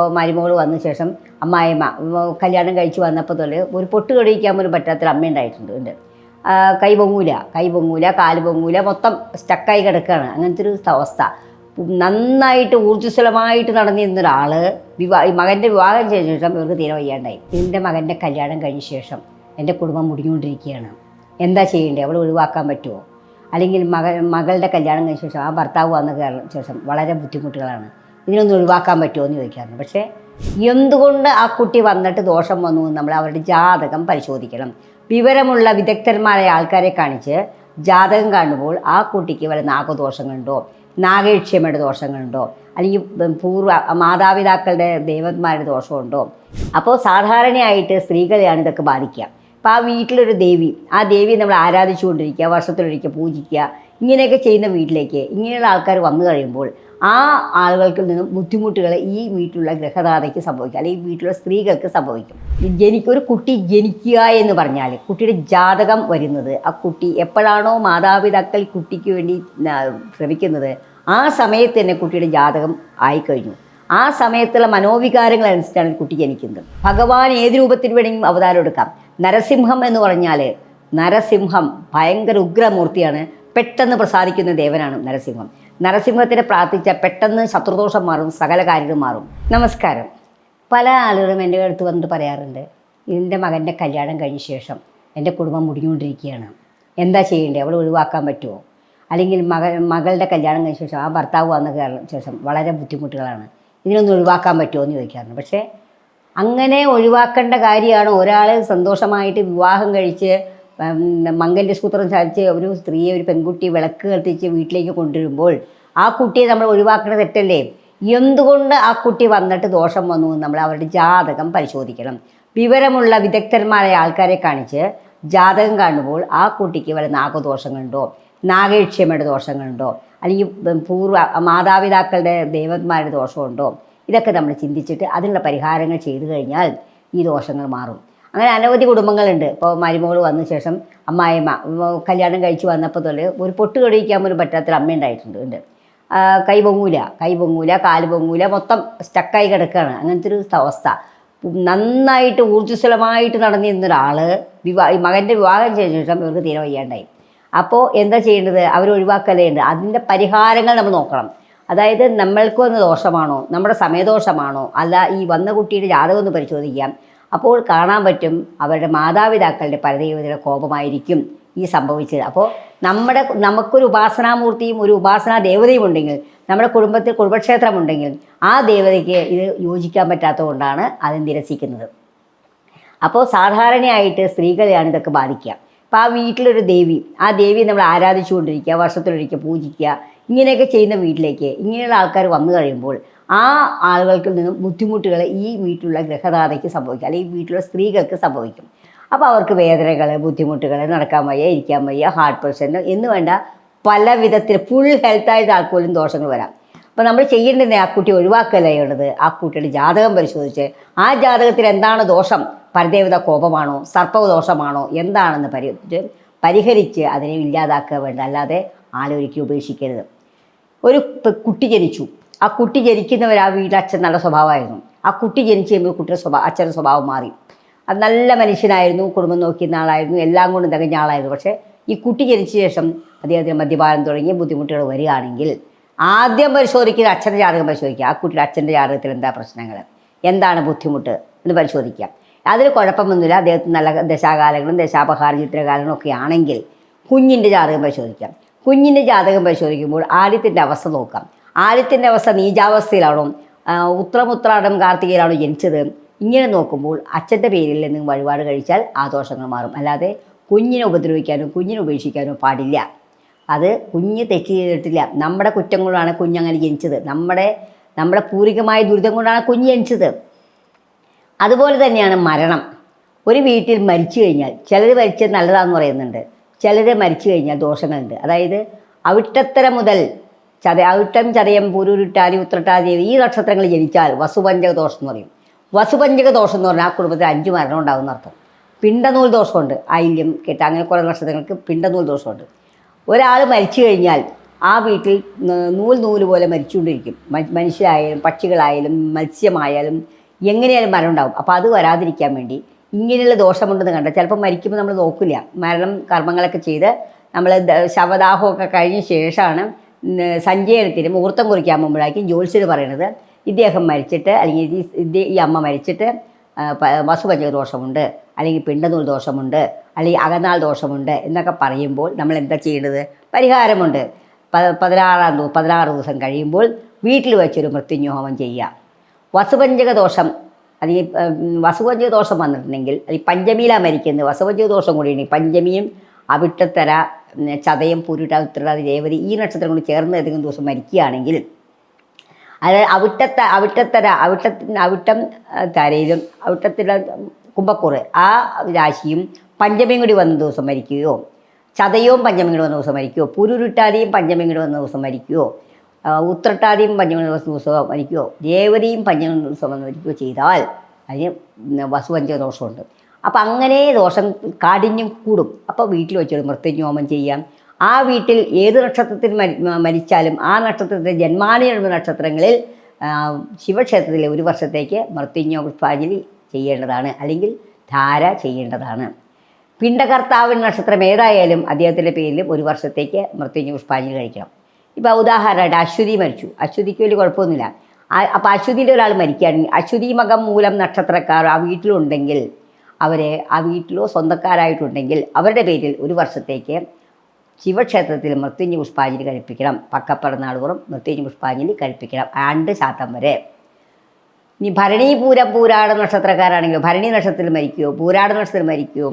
മരുമോൾ വന്ന ശേഷം അമ്മായിമ്മ കല്യാണം കഴിച്ച് വന്നപ്പോൾ തൊട്ട് ഒരു പൊട്ട് കഴിക്കാൻ പോലും പറ്റാത്തൊരു അമ്മ ഉണ്ടായിട്ടുണ്ട് ഉണ്ട്. കൈ പൊങ്ങൂല കൈ പൊങ്ങൂല കാൽ പൊങ്ങൂല മൊത്തം സ്റ്റക്കായി കിടക്കുകയാണ്. അങ്ങനത്തെ ഒരു അവസ്ഥ. നന്നായിട്ട് ഊർജസ്വലമായിട്ട് നടന്നിരുന്ന ഒരാൾ വിവാഹ മകന്റെ വിവാഹം ചെയ്ത ശേഷം ഇവർക്ക് തീരെ വയ്യാണ്ടായി. എന്റെ മകന്റെ കല്യാണം കഴിഞ്ഞ ശേഷം എന്റെ കുടുംബം മുടിഞ്ഞുകൊണ്ടിരിക്കുകയാണ്. എന്താ ചെയ്യേണ്ടത്? അവൾ ഒഴിവാക്കാൻ പറ്റുമോ? അല്ലെങ്കിൽ മക മകളുടെ കല്യാണം കഴിഞ്ഞ ശേഷം ആ ഭർത്താവ് വന്ന ശേഷം വളരെ ബുദ്ധിമുട്ടുകളാണ്. ഇതിനൊന്ന് ഒഴിവാക്കാൻ പറ്റുമോ എന്ന് ചോദിക്കാറുണ്ട്. പക്ഷേ എന്തുകൊണ്ട് ആ കുട്ടി വന്നിട്ട് ദോഷം വന്നു നമ്മൾ അവരുടെ ജാതകം പരിശോധിക്കണം. വിവരമുള്ള വിദഗ്ധന്മാരായ ആൾക്കാരെ കാണിച്ച് ജാതകം കാണുമ്പോൾ ആ കുട്ടിക്ക് വല്ല നാഗദോഷങ്ങളുണ്ടോ? നാഗേക്ഷമയുടെ ദോഷങ്ങളുണ്ടോ? അല്ലെങ്കിൽ പൂർവ മാതാപിതാക്കളുടെ ദേവന്മാരുടെ ദോഷമുണ്ടോ? അപ്പോൾ സാധാരണയായിട്ട് സ്ത്രീകളെയാണ് ഇതൊക്കെ ബാധിക്കുക. അപ്പോൾ ആ വീട്ടിലൊരു ദേവി ആ ദേവിയെ നമ്മൾ ആരാധിച്ചുകൊണ്ടിരിക്കുക വർഷത്തിലൊരിക്കൽ പൂജിക്കുക ഇങ്ങനെയൊക്കെ ചെയ്യുന്ന വീട്ടിലേക്ക് ഇങ്ങനെയുള്ള ആൾക്കാർ വന്നു കഴിയുമ്പോൾ ആ ആളുകൾക്ക് നിന്നും ബുദ്ധിമുട്ടുകൾ ഈ വീട്ടിലുള്ള ഗ്രഹദാതയ്ക്ക് സംഭവിക്കും അല്ലെങ്കിൽ വീട്ടിലുള്ള സ്ത്രീകൾക്ക് സംഭവിക്കും. ഈ ഒരു കുട്ടി ജനിക്കുക എന്ന് പറഞ്ഞാൽ കുട്ടിയുടെ ജാതകം വരുന്നത് ആ കുട്ടി എപ്പോഴാണോ മാതാപിതാക്കൾ കുട്ടിക്ക് വേണ്ടി ശ്രമിക്കുന്നത് ആ സമയത്ത് തന്നെ കുട്ടിയുടെ ജാതകം ആയിക്കഴിഞ്ഞു. ആ സമയത്തുള്ള മനോവികാരങ്ങൾ അനുസരിച്ചാണ് കുട്ടി ജനിക്കുന്നത്. ഭഗവാൻ ഏത് രൂപത്തിൽ വേണമെങ്കിലും അവതാരം എടുക്കാം. നരസിംഹം എന്ന് പറഞ്ഞാൽ നരസിംഹം ഭയങ്കര ഉഗ്രമൂർത്തിയാണ്. പെട്ടെന്ന് പ്രസാദിക്കുന്ന ദേവനാണ് നരസിംഹം. നരസിംഹത്തിനെ പ്രാർത്ഥിച്ച പെട്ടെന്ന് ശത്രുദോഷം മാറും സകല കാര്യങ്ങളും മാറും. നമസ്കാരം. പല ആളുകളും എന്റെ അടുത്ത് വന്നിട്ട് പറയാറുണ്ട് എന്റെ മകന്റെ കല്യാണം കഴിഞ്ഞ ശേഷം എന്റെ കുടുംബം മുടിഞ്ഞുകൊണ്ടിരിക്കുകയാണ്. എന്താ ചെയ്യേണ്ടത് അവൾ ഒഴിവാക്കാൻ പറ്റുമോ? അല്ലെങ്കിൽ മക മകളുടെ കല്യാണം കഴിഞ്ഞ ശേഷം ആ ഭർത്താവ് വന്ന ശേഷം വളരെ ബുദ്ധിമുട്ടുകളാണ്. ഇതിനൊന്നും ഒഴിവാക്കാൻ പറ്റുമോ? എന്ന് ചോദിക്കാറുണ്ട്. പക്ഷേ അങ്ങനെ ഒഴിവാക്കേണ്ട കാര്യമാണ്. ഒരാൾ സന്തോഷമായിട്ട് വിവാഹം കഴിച്ച് മംഗല്യ സൂത്രം സാധിച്ച് ഒരു സ്ത്രീയെ ഒരു പെൺകുട്ടി വിളക്ക് കത്തിച്ച് വീട്ടിലേക്ക് കൊണ്ടുവരുമ്പോൾ ആ കുട്ടിയെ നമ്മൾ ഒഴിവാക്കേണ്ട തെറ്റല്ലേ? എന്തുകൊണ്ട് ആ കുട്ടി വന്നിട്ട് ദോഷം വന്നു നമ്മൾ അവരുടെ ജാതകം പരിശോധിക്കണം. വിവരമുള്ള വിദഗ്ധന്മാരായ ആൾക്കാരെ കാണിച്ച് ജാതകം കാണുമ്പോൾ ആ കുട്ടിക്ക് വല്ല നാഗദോഷങ്ങളുണ്ടോ? നാഗേക്ഷ്യമ്മയുടെ ദോഷങ്ങളുണ്ടോ? അല്ലെങ്കിൽ പൂർവ മാതാപിതാക്കളുടെ ദേവന്മാരുടെ ദോഷമുണ്ടോ? ഇതൊക്കെ നമ്മൾ ചിന്തിച്ചിട്ട് അതിനുള്ള പരിഹാരങ്ങൾ ചെയ്തു കഴിഞ്ഞാൽ ഈ ദോഷങ്ങൾ മാറും. അങ്ങനെ അനവധി കുടുംബങ്ങളുണ്ട്. ഇപ്പോൾ മരുമകൾ വന്ന ശേഷം അമ്മായിമ്മ കല്യാണം കഴിച്ച് വന്നപ്പോൾ തൊട്ട് ഒരു പൊട്ട് കടിക്കാൻ പോലും പറ്റാത്ത അമ്മ ഉണ്ടായിട്ടുണ്ട് ഉണ്ട്. കൈ പൊങ്ങൂല കൈ പൊങ്ങൂല കാൽ പൊങ്ങൂല മൊത്തം സ്റ്റക്കായി കിടക്കുകയാണ്. അങ്ങനത്തെ ഒരു അവസ്ഥ. നന്നായിട്ട് ഊർജസ്വലമായിട്ട് നടന്നിരുന്ന ഒരാൾ വിവാഹ മകന്റെ വിവാഹം ചെയ്ത ശേഷം ഇവർക്ക് തീരെ വയ്യാണ്ടായി. അപ്പോൾ എന്താ ചെയ്യേണ്ടത്? അവർ ഒഴിവാക്കലേണ്ട് അതിന്റെ പരിഹാരങ്ങൾ നമ്മൾ നോക്കണം. അതായത് നമ്മൾക്ക് വന്ന ദോഷമാണോ? നമ്മുടെ സമയദോഷമാണോ? അല്ല ഈ വന്ന കുട്ടിയുടെ ജാതകം ഒന്ന് പരിശോധിക്കാം. അപ്പോൾ കാണാൻ പറ്റും അവരുടെ മാതാപിതാക്കളുടെ പരദൈവതയുടെ കോപമായിരിക്കും ഈ സംഭവിച്ചത്. അപ്പോൾ നമ്മുടെ നമുക്കൊരു ഉപാസനാമൂർത്തിയും ഒരു ഉപാസനാ ദേവതയും ഉണ്ടെങ്കിൽ നമ്മുടെ കുടുംബത്തിൽ കുടുംബക്ഷേത്രമുണ്ടെങ്കിൽ ആ ദേവതയ്ക്ക് ഇത് യോജിക്കാൻ പറ്റാത്തതുകൊണ്ടാണ് അത് നിരസിക്കുന്നത്. അപ്പോൾ സാധാരണയായിട്ട് സ്ത്രീകളെയാണ് ഇതൊക്കെ ബാധിക്കുക. അപ്പോൾ ആ വീട്ടിലൊരു ദേവി ആ ദേവിയെ നമ്മൾ ആരാധിച്ചുകൊണ്ടിരിക്കുക വർഷത്തിലൊരിക്കൽ പൂജിക്കുക ഇങ്ങനെയൊക്കെ ചെയ്യുന്ന വീട്ടിലേക്ക് ഇങ്ങനെയുള്ള ആൾക്കാർ വന്നു കഴിയുമ്പോൾ ആ ആളുകൾക്ക് നിന്നും ബുദ്ധിമുട്ടുകൾ ഈ വീട്ടിലുള്ള ഗ്രഹദാതയ്ക്ക് സംഭവിക്കും. അല്ലെങ്കിൽ വീട്ടിലുള്ള സ്ത്രീകൾക്ക് സംഭവിക്കും. അപ്പോൾ അവർക്ക് വേദനകൾ ബുദ്ധിമുട്ടുകൾ നടക്കാൻ വയ്യ ഇരിക്കാൻ വയ്യ ഹാർട്ട് പ്രഷർ എന്ന് വേണ്ട പല വിധത്തിൽ ഫുൾ ഹെൽത്തായിട്ട് ആൾക്കോലും ദോഷങ്ങൾ വരാം. അപ്പോൾ നമ്മൾ ചെയ്യേണ്ടത് ആ കുട്ടി ഒഴിവാക്കല്ല ഉള്ളത് ആ കുട്ടിയുടെ ജാതകം പരിശോധിച്ച് ആ ജാതകത്തിൽ എന്താണ് ദോഷം? പരദേവത കോപമാണോ? സർപ്പദോഷമാണോ? എന്താണെന്ന് പരി പരിഹരിച്ച് അതിനെ ഇല്ലാതാക്കുക വേണ്ട. അല്ലാതെ ആലോചിക്കുക ഉപേക്ഷിക്കരുത്. ഒരു കുട്ടി ജനിച്ചു. ആ കുട്ടി ജനിക്കുന്നവർ ആ വീട്ടിൽ അച്ഛൻ നല്ല സ്വഭാവമായിരുന്നു. ആ കുട്ടി ജനിച്ച് കഴിയുമ്പോൾ കുട്ടിയുടെ സ്വഭാവം അച്ഛന്റെ സ്വഭാവം മാറി. അത് നല്ല മനുഷ്യനായിരുന്നു കുടുംബം നോക്കിയിരുന്ന ആളായിരുന്നു എല്ലാം കൊണ്ടും തികഞ്ഞ ആളായിരുന്നു. പക്ഷേ ഈ കുട്ടി ജനിച്ച ശേഷം അദ്ദേഹത്തിന് മദ്യപാനം തുടങ്ങിയ ബുദ്ധിമുട്ടുകൾ വരികയാണെങ്കിൽ ആദ്യം പരിശോധിക്കുക അച്ഛന്റെ ജാതകം പരിശോധിക്കുക. ആ കുട്ടിയുടെ അച്ഛന്റെ ജാതകത്തിൽ എന്താ പ്രശ്നങ്ങൾ എന്താണ് ബുദ്ധിമുട്ട് എന്ന് പരിശോധിക്കാം അതിൽ കുഴപ്പമൊന്നുമില്ല അദ്ദേഹത്തിന് നല്ല ദശാകാലങ്ങളും ദശാപഹാര ചിത്രകാലങ്ങളും ഒക്കെ ആണെങ്കിൽ കുഞ്ഞിന്റെ ജാതകം പരിശോധിക്കാം. കുഞ്ഞിന്റെ ജാതകം പരിശോധിക്കുമ്പോൾ ആദ്യത്തിന്റെ അവസ്ഥ നോക്കാം. ആദ്യത്തിന്റെ അവസ്ഥ നീചാവസ്ഥയിലാണോ? ആ, ഉത്രമുത്രാടം കാർത്തികയിലാണോ ജനിച്ചത്? ഇങ്ങനെ നോക്കുമ്പോൾ അച്ഛന്റെ പേരിൽ നിന്നും വഴിപാട് കഴിച്ചാൽ ആ ദോഷങ്ങൾ മാറും. അല്ലാതെ കുഞ്ഞിനെ ഉപദ്രവിക്കാനോ കുഞ്ഞിനെ ഉപേക്ഷിക്കാനോ പാടില്ല. അത് കുഞ്ഞ് തെറ്റ് ചെയ്തിട്ടില്ല. നമ്മുടെ കുറ്റം കൊണ്ടാണ് കുഞ്ഞങ്ങനെ ജനിച്ചത്. നമ്മുടെ നമ്മുടെ പൂർവികമായ ദുരിതം കൊണ്ടാണ് കുഞ്ഞ് ജനിച്ചത്. അതുപോലെ തന്നെയാണ് മരണം. ഒരു വീട്ടിൽ മരിച്ചു കഴിഞ്ഞാൽ ചിലർ മരിച്ചത് നല്ലതാണെന്ന് പറയുന്നുണ്ട്. ചിലർ മരിച്ചു കഴിഞ്ഞാൽ ദോഷങ്ങളുണ്ട്. അതായത് അവിട്ടത്തര മുതൽ ചത അവിട്ടം ചതയം പൂരുരുട്ടാതി ഉത്രട്ടാതി ഈ നക്ഷത്രങ്ങൾ ജനിച്ചാൽ വസുപഞ്ചക ദോഷം എന്ന് പറയും. വസുപഞ്ചക ദോഷം എന്ന് പറഞ്ഞാൽ ആ കുടുംബത്തിൽ അഞ്ച് മരണം ഉണ്ടാകുന്ന അർത്ഥം പിണ്ടനൂൽ ദോഷമുണ്ട്. ആയില്യം കേട്ട അങ്ങനെ കുറേ നക്ഷത്രങ്ങൾക്ക് പിണ്ടനൂൽ ദോഷമുണ്ട്. ഒരാൾ മരിച്ചു കഴിഞ്ഞാൽ ആ വീട്ടിൽ നൂൽ നൂൽ പോലെ മരിച്ചുകൊണ്ടിരിക്കും. മനുഷ്യരായാലും പക്ഷികളായാലും മത്സ്യമായാലും എങ്ങനെയായാലും മരണം ഉണ്ടാകും അപ്പോൾ അത് വരാതിരിക്കാൻ വേണ്ടി ഇങ്ങനെയുള്ള ദോഷമുണ്ടെന്ന് കണ്ട? ചിലപ്പോൾ മരിക്കുമ്പോൾ നമ്മൾ നോക്കില്ല. മരണം കർമ്മങ്ങളൊക്കെ ചെയ്ത് നമ്മൾ ശവദാഹമൊക്കെ കഴിഞ്ഞ ശേഷമാണ് സഞ്ജയനത്തിന് മുഹൂർത്തം കുറിക്കാൻ പോകുമ്പോഴായിരിക്കും ജ്യോത്സ്യർ പറയണത്. ഇദ്ദേഹം മരിച്ചിട്ട് അല്ലെങ്കിൽ ഈ അമ്മ മരിച്ചിട്ട് വസുപഞ്ചക ദോഷമുണ്ട് അല്ലെങ്കിൽ പിണ്ടനൂൽ ദോഷമുണ്ട് അല്ലെങ്കിൽ അകനാൾ ദോഷമുണ്ട് എന്നൊക്കെ പറയുമ്പോൾ നമ്മൾ എന്താ ചെയ്യേണ്ടത്? പരിഹാരമുണ്ട്. പതിനാറാം ദിവസം പതിനാറ് ദിവസം കഴിയുമ്പോൾ വീട്ടിൽ വെച്ചൊരു മൃത്യുഞ്ജോഹം ചെയ്യുക. വസുപഞ്ചക ദോഷം അല്ലെങ്കിൽ ഉം, വസുപഞ്ചക ദോഷം വന്നിട്ടുണ്ടെങ്കിൽ അല്ലെങ്കിൽ പഞ്ചമിയിലാണ് മരിക്കുന്നത് വസുപഞ്ചക ദോഷം കൂടിയുണ്ടെങ്കിൽ പഞ്ചമിയും അവിട്ടത്തര ചതയം പുരുട ഉത്തരടാതി രേവതി ഈ നക്ഷത്രം കൂടി ചേർന്ന് ഏതെങ്കിലും ദിവസം മരിക്കുകയാണെങ്കിൽ അതായത് അവിട്ടത്ത അവിട്ടത്തര അവിട്ടത്തിന് അവിട്ടം തരയിലും അവിട്ടത്തിലെ കുമ്പക്കൂറ് ആ രാശിയും പഞ്ചമിയും കൂടി വന്ന ദിവസം മരിക്കുകയോ ചതയവും പഞ്ചമിയും കൂടി വന്ന ദിവസം മരിക്കുകയോ പുരുരുട്ടാതിയും പഞ്ചമിയും കൂടി വന്ന ദിവസം മരിക്കുകയോ ഉത്രട്ടാതിയും പഞ്ചമിയും വന്ന ദിവസം വരിക്കുകയോ രേവതിയും വന്ന് വരിക്കുകയോ ചെയ്താൽ അതിന് വസുപഞ്ച ദോഷമുണ്ട്. അപ്പം അങ്ങനെ ദോഷം കാഠിന്യം കൂടും. അപ്പോൾ വീട്ടിൽ വെച്ചൊരു മൃത്യുഹോമം ചെയ്യാം. ആ വീട്ടിൽ ഏത് നക്ഷത്രത്തിൽ മരി- മരിച്ചാലും ആ നക്ഷത്രത്തിന്റെ ജന്മാനിയുള്ള നക്ഷത്രങ്ങളിൽ ശിവക്ഷേത്രത്തിൽ ഒരു വർഷത്തേക്ക് മൃത്യുഞ്ഞോ പുഷ്പാഞ്ജലി ചെയ്യേണ്ടതാണ്. അല്ലെങ്കിൽ ധാര ചെയ്യേണ്ടതാണ്. പിണ്ടകർത്താവിൻ നക്ഷത്രം ഏതായാലും അദ്ദേഹത്തിന്റെ പേരിൽ ഒരു വർഷത്തേക്ക് മൃത്യുഞ്ജ പുഷ്പാഞ്ജലി കഴിക്കണം. ഇപ്പോൾ ഉദാഹരണമായിട്ട് അശ്വതി മരിച്ചു. അശ്വതിക്ക് വലിയ കുഴപ്പമൊന്നുമില്ല. അപ്പോൾ അശ്വതിയിൽ ഒരാൾ മരിക്കുകയാണെങ്കിൽ അശ്വതി മകം മൂലം നക്ഷത്രക്കാർ ആ വീട്ടിലുണ്ടെങ്കിൽ അവരെ ആ വീട്ടിലോ സ്വന്തക്കാരായിട്ടുണ്ടെങ്കിൽ അവരുടെ പേരിൽ ഒരു വർഷത്തേക്ക് ശിവക്ഷേത്രത്തിൽ മൃത്യുഞ്ജ പുഷ്പാഞ്ജലി കഴിപ്പിക്കണം. പക്കപ്പറന്നാളുകളും മൃത്യുഞ്ജ പുഷ്പാഞ്ജലി കഴിപ്പിക്കണം. ആണ്ട് ശാത്തം വരെ. ഇനി ഭരണി പൂരം പൂരാട നക്ഷത്രക്കാരാണെങ്കിലോ ഭരണി നക്ഷത്രത്തിൽ മരിക്കുകയോ പൂരാട നക്ഷത്രത്തിൽ മരിക്കുകയോ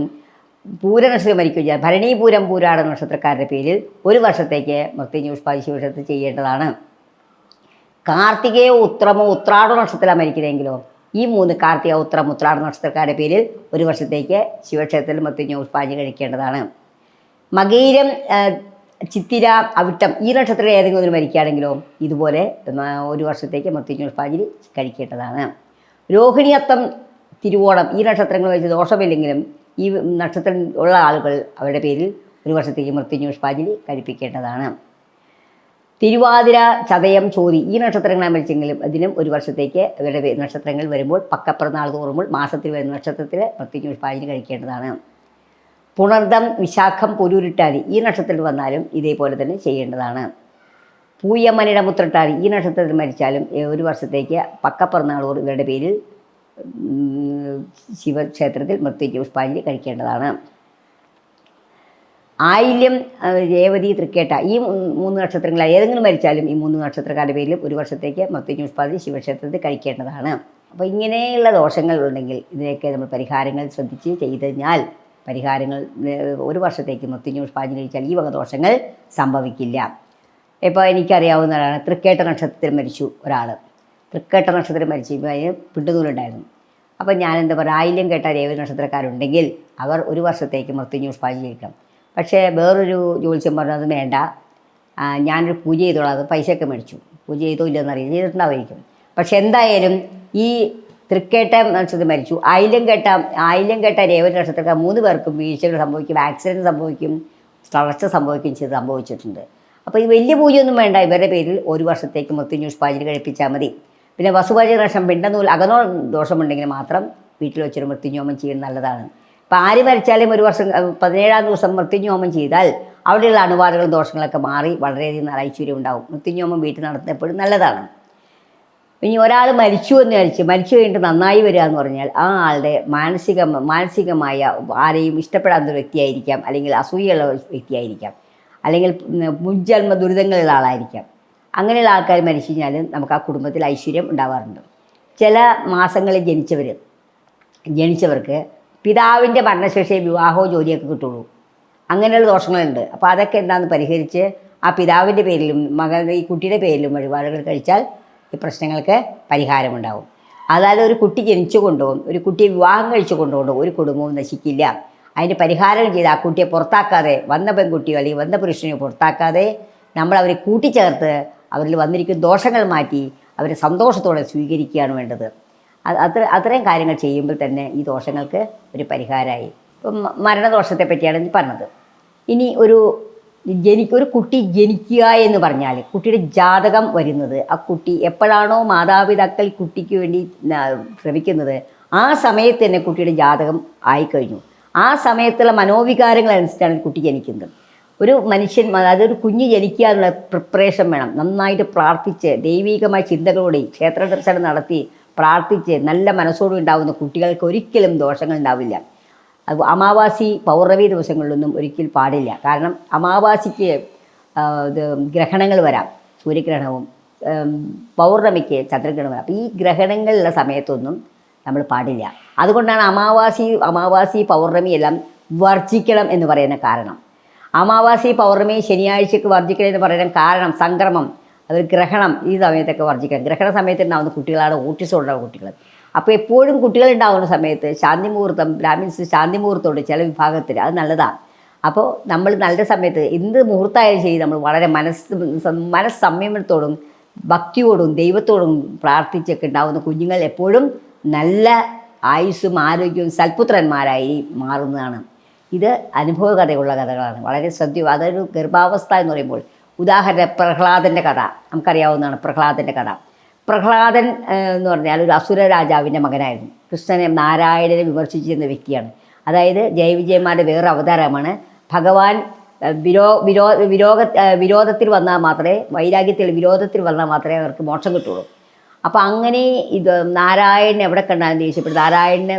പൂര നക്ഷത്രത്തിൽ മരിക്കുകയോ ചെയ്യാം പൂരാട നക്ഷത്രക്കാരുടെ പേരിൽ ഒരു വർഷത്തേക്ക് മൃത്യുഞ്ജ പുഷ്പാഞ്ജലി ശിവക്ഷേത്രത്തിൽ ചെയ്യേണ്ടതാണ്. കാർത്തികയോ ഉത്രമോ ഉത്രാട നക്ഷത്രത്തിലാണ് മരിക്കുന്നതെങ്കിലോ ഈ മൂന്ന് കാർത്തിക ഉത്രം ഉത്രാട നക്ഷത്രക്കാരുടെ പേരിൽ ഒരു വർഷത്തേക്ക് ശിവക്ഷേത്രത്തിൽ മൃത്യുഞ്ജ പുഷ്പാഞ്ജലി കഴിക്കേണ്ടതാണ്. മകീരം ചിത്തിര അവിട്ടം ഈ നക്ഷത്രത്തിൽ ഏതെങ്കിലും ഒന്ന് മരിക്കുകയാണെങ്കിലോ ഇതുപോലെ ഒരു വർഷത്തേക്ക് മൃത്യുഞ്ജയ പുഷ്പാഞ്ജലി കഴിക്കേണ്ടതാണ്. രോഹിണിയത്തം തിരുവോണം ഈ നക്ഷത്രങ്ങൾ വെച്ച് ദോഷമില്ലെങ്കിലും ഈ നക്ഷത്രം ഉള്ള ആളുകൾ അവരുടെ പേരിൽ ഒരു വർഷത്തേക്ക് മൃത്യുഞ്ജയ പുഷ്പാഞ്ജലി കഴിപ്പിക്കേണ്ടതാണ് തിരുവാതിര ചതയം ചോതി ഈ നക്ഷത്രങ്ങളെ മരിച്ചെങ്കിലും അതിനും ഒരു വർഷത്തേക്ക് ഇവരുടെ നക്ഷത്രങ്ങൾ വരുമ്പോൾ പക്കപ്പിറന്നാൾ തോറുമ്പോൾ മാസത്തിൽ വരുന്ന നക്ഷത്രത്തിൽ മൃത്യുഞ്ജയ പുഷ്പാഞ്ജലി കഴിക്കേണ്ടതാണ് പുണർദം വിശാഖം പൊരുരുട്ടാതി ഈ നക്ഷത്രത്തിൽ വന്നാലും ഇതേപോലെ തന്നെ ചെയ്യേണ്ടതാണ്. പൂയമ്മനയുടെ മുത്രട്ടാതി ഈ നക്ഷത്രത്തിൽ മരിച്ചാലും ഒരു വർഷത്തേക്ക് പക്കപ്പിറന്നാളൂർ ഇവരുടെ പേരിൽ ശിവക്ഷേത്രത്തിൽ മൃത്യുഞ്ജയ പുഷ്പാഞ്ജലി കഴിക്കേണ്ടതാണ്. ആയില്യം രേവതി തൃക്കേട്ട ഈ മൂന്ന് നക്ഷത്രങ്ങൾ ഏതെങ്കിലും മരിച്ചാലും ഈ മൂന്ന് നക്ഷത്രക്കാരുടെ പേരിലും ഒരു വർഷത്തേക്ക് മൃത്യുഞ്ജയ പുഷ്പാഞ്ജലി ശിവക്ഷേത്രത്തിൽ കഴിക്കേണ്ടതാണ്. അപ്പോൾ ഇങ്ങനെയുള്ള ദോഷങ്ങൾ ഉണ്ടെങ്കിൽ ഇതിനെയൊക്കെ നമ്മൾ പരിഹാരങ്ങൾ ശ്രദ്ധിച്ച് ചെയ്തുകഴിഞ്ഞാൽ പരിഹാരങ്ങൾ ഒരു വർഷത്തേക്ക് മൃത്യുഞ്ജയ പുഷ്പാഞ്ജലി കഴിച്ചാൽ ഈ വക ദോഷങ്ങൾ സംഭവിക്കില്ല. ഇപ്പോൾ എനിക്കറിയാവുന്നതാണ് തൃക്കേട്ട നക്ഷത്രത്തിൽ മരിച്ചു ഒരാൾ തൃക്കേട്ട നക്ഷത്രം മരിച്ചു ഇപ്പോൾ അതിന് പിണ്ടുനൂലുണ്ടായിരുന്നു. അപ്പോൾ ഞാൻ എന്താ പറയുക ആയില്യം കേട്ട രേവതി നക്ഷത്രക്കാരുണ്ടെങ്കിൽ അവർ ഒരു വർഷത്തേക്ക് മൃത്യു പുഷ്പാഞ്ജലി ചെയ്യിക്കണം. പക്ഷേ വേറൊരു ജ്യോത്സ്യം പറഞ്ഞത് വേണ്ട. ആ, ഞാനൊരു പൂജ ചെയ്തോളാം. അത് പൈസയൊക്കെ മേടിച്ചു. പൂജ ചെയ്തോ ഇല്ലെന്ന് അറിയില്ല. ചെയ്തിട്ടുണ്ടാവുമായിരിക്കും പക്ഷെ എന്തായാലും ഈ തൃക്കേട്ട നക്ഷത്രം മരിച്ചു. ആയില്യം കേട്ട ആയില്യം കേട്ട രേവതി നക്ഷത്രക്കാർ മൂന്ന് പേർക്കും വീഴ്ചകൾ സംഭവിക്കും ആക്സിഡന്റ് സംഭവിക്കും തളർച്ച സംഭവിക്കുകയും ചെയ്ത് സംഭവിച്ചിട്ടുണ്ട്. അപ്പോൾ ഈ വലിയ പൂജയൊന്നും വേണ്ട. ഇവരുടെ പേരിൽ ഒരു വർഷത്തേക്ക് മൃത്യു ന്യൂസ് പാചകം കഴിപ്പിച്ചാൽ മതി. പിന്നെ വസുപാചക ദോഷം പിണ്ടനൂൽ അകനോ ദോഷമുണ്ടെങ്കിൽ മാത്രം വീട്ടിൽ വെച്ചൊരു മൃത്യുഞ്ഞോമം ചെയ്യുന്നത് നല്ലതാണ്. അപ്പോൾ ആര് മരിച്ചാലും ഒരു വർഷം പതിനേഴാം ദിവസം മൃത്യുഞ്ഞോമം ചെയ്താൽ അവിടെയുള്ള അണുബാധകളും ദോഷങ്ങളൊക്കെ മാറി വളരെയധികം ഐശ്വര്യം ഉണ്ടാവും. മൃത്യുഞ്ഞോമം വീട്ടിൽ നടത്തുന്നപ്പോഴും നല്ലതാണ്. ഇനി ഒരാൾ മരിച്ചു എന്ന് വിചാരിച്ച് മരിച്ചു കഴിഞ്ഞിട്ട് നന്നായി വരിക എന്ന് പറഞ്ഞാൽ ആ ആളുടെ മാനസിക മാനസികമായ ആരെയും ഇഷ്ടപ്പെടാത്ത വ്യക്തിയായിരിക്കാം. അല്ലെങ്കിൽ അസൂയുള്ള വ്യക്തിയായിരിക്കാം. അല്ലെങ്കിൽ മുൻജന്മ ദുരിതങ്ങളുള്ള ആളായിരിക്കാം. അങ്ങനെയുള്ള ആൾക്കാർ മരിച്ചു കഴിഞ്ഞാൽ നമുക്ക് ആ കുടുംബത്തിൽ ഐശ്വര്യം ഉണ്ടാവാറുണ്ട്. ചില മാസങ്ങളിൽ ജനിച്ചവർ ജനിച്ചവർക്ക് പിതാവിന്റെ മരണശേഷമേ വിവാഹവും ജോലിയൊക്കെ കിട്ടുള്ളൂ. അങ്ങനെയുള്ള ദോഷങ്ങളുണ്ട്. അപ്പോൾ അതൊക്കെ എന്താണെന്ന് പരിഹരിച്ച് ആ പിതാവിന്റെ പേരിലും മകൻ ഈ കുട്ടിയുടെ പേരിലും വഴിപാടുകൾ കഴിച്ചാൽ ഈ പ്രശ്നങ്ങൾക്ക് പരിഹാരമുണ്ടാവും. അതായത് ഒരു കുട്ടി ജനിച്ചു ഒരു കുട്ടിയെ വിവാഹം കഴിച്ചു കൊണ്ടുപോകും ഒരു കുടുംബവും നശിക്കില്ല. അതിന് പരിഹാരം ചെയ്ത് ആ കുട്ടിയെ പുറത്താക്കാതെ വന്ന പെൺകുട്ടിയോ അല്ലെങ്കിൽ വന്ന പുരുഷനെയോ പുറത്താക്കാതെ നമ്മൾ അവരെ കൂട്ടിച്ചേർത്ത് അവരിൽ വന്നിരിക്കുന്ന ദോഷങ്ങൾ മാറ്റി അവരെ സന്തോഷത്തോടെ സ്വീകരിക്കുകയാണ് വേണ്ടത്. അത്ര അത്രയും കാര്യങ്ങൾ ചെയ്യുമ്പോൾ തന്നെ ഈ ദോഷങ്ങൾക്ക് ഒരു പരിഹാരമായി. ഇപ്പം മരണദോഷത്തെ പറ്റിയാണ് പറഞ്ഞത്. ഇനി ഒരു ജനി ഒരു കുട്ടി ജനിക്കുക എന്ന് പറഞ്ഞാൽ കുട്ടിയുടെ ജാതകം വരുന്നത് ആ കുട്ടി എപ്പോഴാണോ മാതാപിതാക്കൾ കുട്ടിക്ക് വേണ്ടി ശ്രമിക്കുന്നത് ആ സമയത്ത് തന്നെ കുട്ടിയുടെ ജാതകം ആയിക്കഴിഞ്ഞു. ആ സമയത്തുള്ള മനോവികാരങ്ങൾ അനുസരിച്ചാണ് കുട്ടി ജനിക്കുന്നത്. ഒരു മനുഷ്യൻ അതായത് ഒരു കുഞ്ഞ് ജനിക്കാനുള്ള പ്രിപ്പറേഷൻ വേണം. നന്നായിട്ട് പ്രാർത്ഥിച്ച് ദൈവികമായ ചിന്തകളോടെ ക്ഷേത്ര ദർശനം നടത്തി പ്രാർത്ഥിച്ച് നല്ല മനസ്സോടും ഉണ്ടാകുന്ന കുട്ടികൾക്ക് ഒരിക്കലും ദോഷങ്ങൾ ഉണ്ടാവില്ല. അത് അമാവാസി പൗർണമി ദിവസങ്ങളിലൊന്നും ഒരിക്കൽ പാടില്ല. കാരണം അമാവാസിക്ക് ഇത് ഗ്രഹണങ്ങൾ വരാം. സൂര്യഗ്രഹണവും പൗർണമിക്ക് ചന്ദ്രഗ്രഹണം വരാം. അപ്പോൾ ഈ ഗ്രഹണങ്ങളുള്ള സമയത്തൊന്നും നമ്മൾ പാടില്ല. അതുകൊണ്ടാണ് അമാവാസി അമാവാസി പൗർണമി എല്ലാം വർജിക്കണം എന്ന് പറയുന്ന കാരണം. അമാവാസി പൗർണമി ശനിയാഴ്ചക്ക് വർജിക്കണമെന്ന് പറയാൻ കാരണം സംക്രമം അത് ഗ്രഹണം ഈ സമയത്തൊക്കെ വർജിക്കണം. ഗ്രഹണ സമയത്ത് ഉണ്ടാകുന്ന കുട്ടികളാണ് ഓട്ടിസം കുട്ടികൾ അപ്പോൾ എപ്പോഴും കുട്ടികൾ ഉണ്ടാകുന്ന സമയത്ത് ശാന്തി മുഹൂർത്തം ബ്രാഹ്മിൻസ് ശാന്തി മുഹൂർത്തമുണ്ട് ചില വിഭാഗത്തിൽ അത് നല്ലതാണ്. അപ്പോൾ നമ്മൾ നല്ല സമയത്ത് എന്ത് മുഹൂർത്തമായാലും ശരി നമ്മൾ വളരെ മനസ്സ് മനസ്സംയമനത്തോടും ഭക്തിയോടും ദൈവത്തോടും പ്രാർത്ഥിച്ചൊക്കെ ഉണ്ടാകുന്ന കുഞ്ഞുങ്ങൾ എപ്പോഴും നല്ല ആയുസ്സും ആരോഗ്യവും സൽപുത്രന്മാരായി മാറുന്നതാണ്. ഇത് അനുഭവകഥയുള്ള കഥകളാണ്. വളരെ ശ്രദ്ധ അതൊരു ഗർഭാവസ്ഥ എന്ന് പറയുമ്പോൾ ഉദാഹരണം പ്രഹ്ലാദന്റെ കഥ. നമുക്കറിയാവുന്നതാണ് പ്രഹ്ലാദന്റെ കഥ. പ്രഹ്ലാദൻ എന്ന് പറഞ്ഞാൽ ഒരു അസുര രാജാവിന്റെ മകനായിരുന്നു. കൃഷ്ണനെ നാരായണനെ വിമർശിച്ചിരുന്ന വ്യക്തിയാണ്. അതായത് ജയവിജയന്മാരുടെ വേറെ അവതാരമാണ്. ഭഗവാൻ വിരോ വിരോ വിരോധ വിരോധത്തിൽ വന്നാൽ മാത്രമേ വൈരാഗ്യത്തിൽ വിരോധത്തിൽ വന്നാൽ മാത്രമേ അവർക്ക് മോക്ഷം കിട്ടുള്ളൂ അപ്പോൾ അങ്ങനെ ഇത് നാരായണൻ എവിടെ കണ്ടാലും ദേഷ്യപ്പെട്ടു നാരായണനെ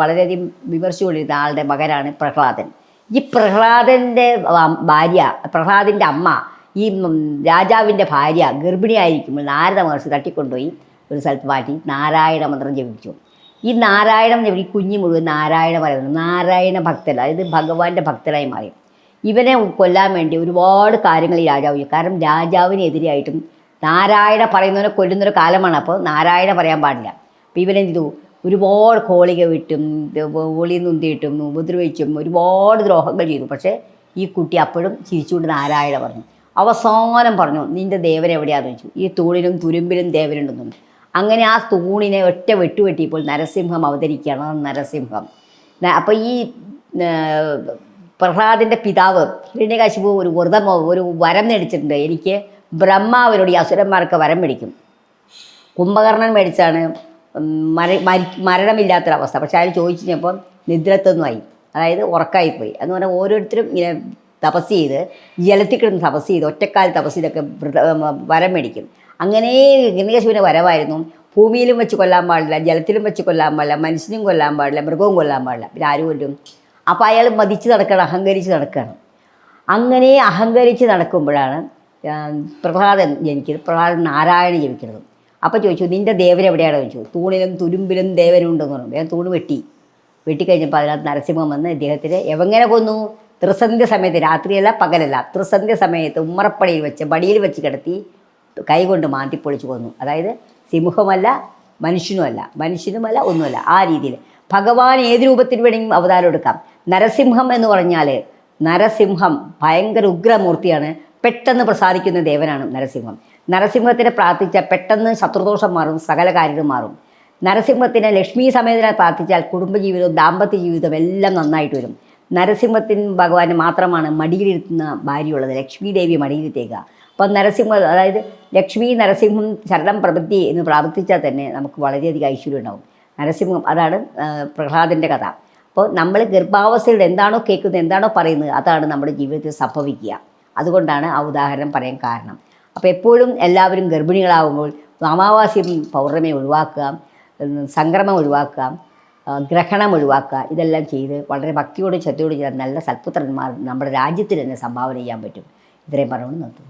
വളരെയധികം വിമർശിച്ചുകൊണ്ടിരുന്ന ആളുടെ മകനാണ് പ്രഹ്ലാദൻ. ഈ പ്രഹ്ലാദന്റെ ഭാര്യ പ്രഹ്ലാദിന്റെ അമ്മ ഈ രാജാവിന്റെ ഭാര്യ ഗർഭിണിയായിരിക്കുമ്പോൾ നാരദ മഹർഷി തട്ടിക്കൊണ്ടുപോയി ഒരു സ്ഥലത്ത് മാറ്റി നാരായണ മന്ത്രം ജപിച്ചു ഈ നാരായണം ഈ കുഞ്ഞു മുഴുവൻ നാരായണ പറയുന്നു നാരായണ ഭക്തൻ അതായത് ഭഗവാന്റെ ഭക്തനായി മാറി. ഇവനെ കൊല്ലാൻ വേണ്ടി ഒരുപാട് കാര്യങ്ങൾ ഈ രാജാവ് ചെയ്യും കാരണം രാജാവിനെതിരായിട്ടും നാരായണ പറയുന്നവനെ കൊല്ലുന്നൊരു കാലമാണ്. അപ്പോൾ നാരായണ പറയാൻ പാടില്ല. അപ്പോൾ ഇവനെന്ത് ചെയ്തു? ഒരുപാട് കോളിക വിട്ടും ഒളി നുന്തിയിട്ടും ഉപദ്രവിച്ചും ഒരുപാട് ദ്രോഹങ്ങൾ ചെയ്തു. പക്ഷേ ഈ കുട്ടി അപ്പോഴും ചിരിച്ചുകൊണ്ട് നാരായണ പറഞ്ഞു. അവസാനം പറഞ്ഞു നിന്റെ ദേവൻ എവിടെയാണെന്ന് വെച്ചു ഈ തൂണിലും തുരുമ്പിലും ദേവനുണ്ടെന്നു അങ്ങനെ ആ തൂണിനെ ഒറ്റ വെട്ടുവെട്ടിയപ്പോൾ നരസിംഹം അവതരിക്കുകയാണ്. നരസിംഹം. അപ്പോൾ ഈ പ്രഹ്ലാദിന്റെ പിതാവ് ഹിരണ്യകാശിപു ഒരു വ്രതം ഒരു വരം നേടിച്ചിട്ടുണ്ട് എനിക്ക് ബ്രഹ്മാവിനോട് ഈ അസുരന്മാർക്ക് വരം മേടിക്കും കുംഭകർണൻ മേടിച്ചാണ് മര മരണമില്ലാത്തൊരവസ്ഥ. പക്ഷെ അയാൾ ചോദിച്ചു കഴിഞ്ഞപ്പം നിദ്രത്വമായി അതായത് ഉറക്കായിപ്പോയി. എന്ന് പറഞ്ഞാൽ ഓരോരുത്തരും ഇങ്ങനെ തപസ് ചെയ്ത് ജലത്തിൽ കിടന്ന് തപസ് ചെയ്ത് ഒറ്റക്കാൽ തപസ് ചെയ്തൊക്കെ വരം മേടിക്കും. അങ്ങനെ ഗംഗശിവന് വരവായിരുന്നു. ഭൂമിയിലും വെച്ച് കൊല്ലാൻ പാടില്ല ജലത്തിലും വെച്ച് കൊല്ലാൻ പാടില്ല മനുഷ്യനും കൊല്ലാൻ പാടില്ല മൃഗവും കൊല്ലാൻ പാടില്ല. പിന്നെ ആരും കൊല്ലും. അപ്പോൾ അയാൾ മതിച്ച് നടക്കണം അഹങ്കരിച്ച് നടക്കുകയാണ്. അങ്ങനെ അഹങ്കരിച്ച് നടക്കുമ്പോഴാണ് പ്രഹ്ലാദൻ ജനിക്കുന്നത് പ്രഹ്ലാദൻ നാരായണൻ ജനിക്കുന്നത്. അപ്പോൾ ചോദിച്ചു നിന്റെ ദേവൻ എവിടെയാണ് ചോദിച്ചു? തൂണിലും തുരുമ്പിലും ദേവനുണ്ടെന്ന് പറഞ്ഞു. ഞാൻ തൂണ് വെട്ടി. വെട്ടിക്കഴിഞ്ഞപ്പോൾ അതിനകത്ത് നരസിംഹം വന്ന് ഇദ്ദേഹത്തിന് എവങ്ങനെ കൊന്നു? ത്രിസന്ധ്യ സമയത്ത് രാത്രിയല്ല പകലല്ല. ത്രിസന്ധ്യ സമയത്ത് ഉമ്മറപ്പടിയിൽ വെച്ച് ബടിയിൽ വെച്ച് കിടത്തി കൈകൊണ്ട് മാന്തിപ്പൊളിച്ച് കൊന്നു. അതായത് സിംഹമല്ല മനുഷ്യനുമല്ല മനുഷ്യനുമല്ല ഒന്നുമല്ല. ആ രീതിയിൽ. ഭഗവാൻ ഏത് രൂപത്തിൽ വേണമെങ്കിലും അവതാരം എടുക്കാം. നരസിംഹം എന്ന് പറഞ്ഞാൽ നരസിംഹം ഭയങ്കര ഉഗ്രമൂർത്തിയാണ്. പെട്ടെന്ന് പ്രസാദിക്കുന്ന ദേവനാണ് നരസിംഹം. നരസിംഹത്തിനെ പ്രാർത്ഥിച്ചാൽ പെട്ടെന്ന് ശത്രുദോഷം മാറും സകല കാര്യവും മാറും. നരസിംഹത്തിനെ ലക്ഷ്മി സമേതനെ പ്രാർത്ഥിച്ചാൽ കുടുംബജീവിതവും ദാമ്പത്യ ജീവിതവും എല്ലാം നന്നായിട്ട് വരും. നരസിംഹത്തിൻ ഭഗവാന് മാത്രമാണ് മടിയിലിരുത്തുന്ന ഭാര്യയുള്ളത്. ലക്ഷ്മി ദേവി മടിയിലിരുത്തേക്കുക അപ്പോൾ നരസിംഹ അതായത് ലക്ഷ്മി നരസിംഹം ശരണം പ്രവൃത്തി എന്ന് പ്രാർത്ഥിച്ചാൽ തന്നെ നമുക്ക് വളരെയധികം ഐശ്വര്യം ഉണ്ടാവും. നരസിംഹം അതാണ് പ്രഹ്ലാദിന്റെ കഥ. അപ്പോൾ നമ്മൾ ഗർഭാവസ്ഥയിൽ എന്താണോ കേൾക്കുന്നത് എന്താണോ പറയുന്നത് അതാണ് നമ്മുടെ ജീവിതത്തിൽ സംഭവിക്കുക. അതുകൊണ്ടാണ് ആ ഉദാഹരണം പറയാൻ കാരണം. അപ്പോൾ എപ്പോഴും എല്ലാവരും ഗർഭിണികളാകുമ്പോൾ അമാവാസ്യം പൗർണമി ഒഴിവാക്കുക സംക്രമം ഒഴിവാക്കുക ഗ്രഹണം ഒഴിവാക്കുക ഇതെല്ലാം ചെയ്ത് വളരെ ഭക്തിയോടും ശ്രദ്ധയോടും ചെയ്താൽ നല്ല സൽപുത്രന്മാർ നമ്മുടെ രാജ്യത്തിൽ തന്നെ സംഭാവന ചെയ്യാൻ പറ്റും. ഇത്രയും പറഞ്ഞുകൊണ്ട് നിർത്തുന്നു.